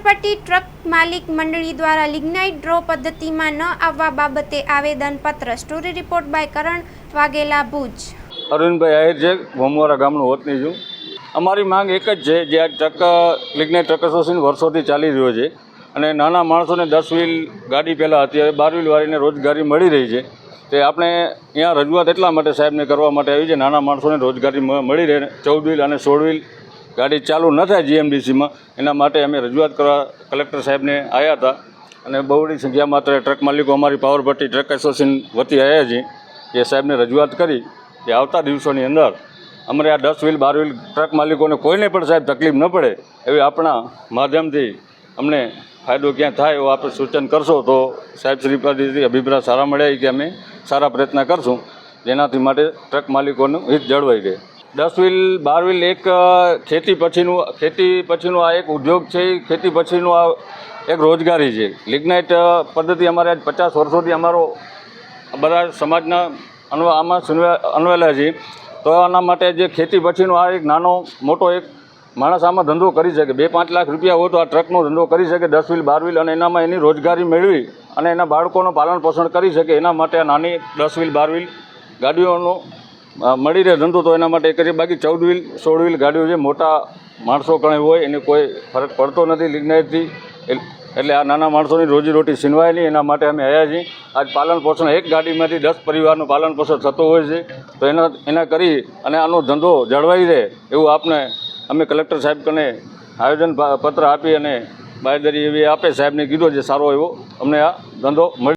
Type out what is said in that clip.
Pavarpatti truck માલિક મંડળી દ્વારા લિગ્નાઇટ ડ્રો પદ્ધતિમાં ન આવવા બાબતે આવેદનપત્ર. Story report by Karan Vaghela Bhuj. Arvindbhai, Ahir છે. ભોમવારા ગામનો વતની છું. અમારી માંગ એક જ છે જે આ ટ્રક, લિગ્નાઇટ ટ્રક એસોસિએશન વર્ષોથી ચાલી રહ્યો છે અને નાના માણસોને દસ વ્હીલ ગાડી પહેલાં અત્યારે બાર વ્હીલ વાળીને રોજગારી મળી રહી છે. તે આપણે અહીંયા રજૂઆત એટલા માટે સાહેબને કરવા માટે આવી છે. નાના માણસોને રોજગારી મળી રહે. ચૌદ વ્હીલ અને સોળ વ્હીલ ગાડી ચાલુ ન થાય જીએમડીસીમાં, એના માટે અમે રજૂઆત કરવા કલેક્ટર સાહેબને આવ્યા હતા. અને બહુડી સંખ્યામાં અત્યારે ટ્રક માલિકો, અમારી પાવરપટ્ટી ટ્રક એસોસિએશન વતી આવ્યા છીએ એ સાહેબને રજૂઆત કરી કે આવતા દિવસોની અંદર અમારે આ દસ વ્હીલ, બાર વ્હીલ ટ્રક માલિકોને કોઈને પણ સાહેબ તકલીફ ન પડે એવી આપણા માધ્યમથી અમને ફાયદો ક્યાં થાય એવું આપણે સૂચન કરશો તો સાહેબ શ્રી પાસેથી અભિપ્રાય સારા મળ્યા કે અમે સારા પ્રયત્ન કરશું, જેનાથી માટે ટ્રક માલિકોનું હિત જળવાઈ રહે. દસ વીલ બાર વીલ એક ખેતી પછીનું ખેતી પછીનું આ એક ઉદ્યોગ છે ખેતી પછીનું આ એક રોજગારી છે. લિગ્નાઇટ પદ્ધતિ અમારે આજ પચાસ વર્ષોથી અમારો, બધા સમાજના અન્વ, આમાં અન્વેલા છે. તો આના માટે જે ખેતી પછીનો આ એક નાનો, મોટો એક માણસ આમાં ધંધો કરી શકે. બે પાંચ લાખ રૂપિયા હોય તો આ ટ્રકનો ધંધો કરી શકે, દસ વીલ બાર વીલ અને એનામાં એની રોજગારી મેળવી અને એના બાળકોનું પાલન પોષણ કરી શકે. એના માટે આ નાની દસ વીલ બાર વીલ ગાડીઓનો મળી રહે ધંધો તો એના માટે કરીએ. બાકી ચૌદ વ્હીલ, સોળ વ્હીલ ગાડીઓ છે, મોટા માણસો કણે હોય, એને કોઈ ફરક પડતો નથી લિગ્નાઇટથી એટલે આ નાના માણસોની રોજીરોટી છીનવાય નહીં એના માટે અમે આવ્યા છીએ. આજ પાલન પોષણ એક ગાડીમાંથી દસ પરિવારનું પાલન પોષણ થતું હોય છે. તો એના એના કરી અને આનો ધંધો જળવાઈ રહે એવું આપને અમે કલેક્ટર સાહેબ કને આયોજન પત્ર આપી અને બાયદરી એવી આપે સાહેબને કીધો છે સારો એવો અમને આ ધંધો મળી